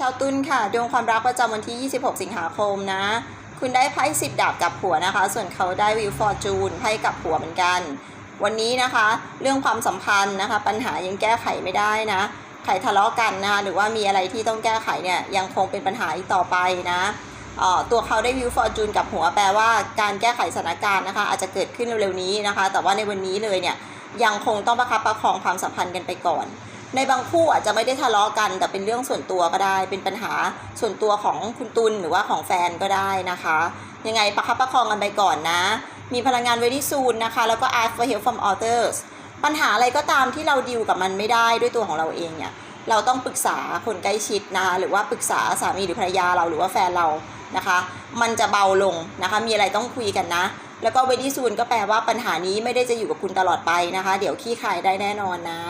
ชาวตุลค่ะดวงความรักประจำวันที่ 26 สิงหาคมนะ คุณได้ไพ่สิบดาบกับผัวนะคะ ส่วนเขาได้วิวฟอร์จูนไพ่กับผัวเหมือนกัน วันนี้นะคะ เรื่องความสัมพันธ์นะคะ ปัญหายังแก้ไขไม่ได้นะใครทะเลาะกันนะคะหรือว่ามีอะไรที่ต้องแก้ไขเนี่ยยังคงเป็นปัญหาอีกต่อไปนะตัวเขาได้วิวฟอร์จูนกับหัวแปลว่าการแก้ไขสถานการณ์นะคะ อาจจะเกิดขึ้นเร็วๆนี้นะคะ แต่ว่าในวันนี้เลยเนี่ยยังคงต้องประคับประคองความสัมพันธ์กันไปก่อน ในบางคู่อาจจะไม่ได้ทะเลาะกัน แต่เป็นเรื่องส่วนตัวก็ได้ เป็นปัญหาส่วนตัวของคุณตุลหรือว่าของแฟนก็ได้นะคะ ยังไงประคับประคองกันไปก่อนนะ มีพลังงาน very soon นะคะ แล้วก็ ask for help from others ปัญหาอะไรก็ตามที่เราดิวกับมันไม่ได้ด้วยตัวของเราเองเนี่ยเราต้องปรึกษาคนใกล้ชิดนะคะหรือว่าปรึกษาสามีหรือภรรยาเราหรือว่าแฟนเรานะคะ มันจะเบาลงนะคะ มีอะไรต้องคุยกันนะ แล้วก็ very soon ก็แปลว่าปัญหานี้ไม่ได้จะอยู่กับคุณตลอดไปนะคะ เดี๋ยวขี้คายได้แน่นอนนะ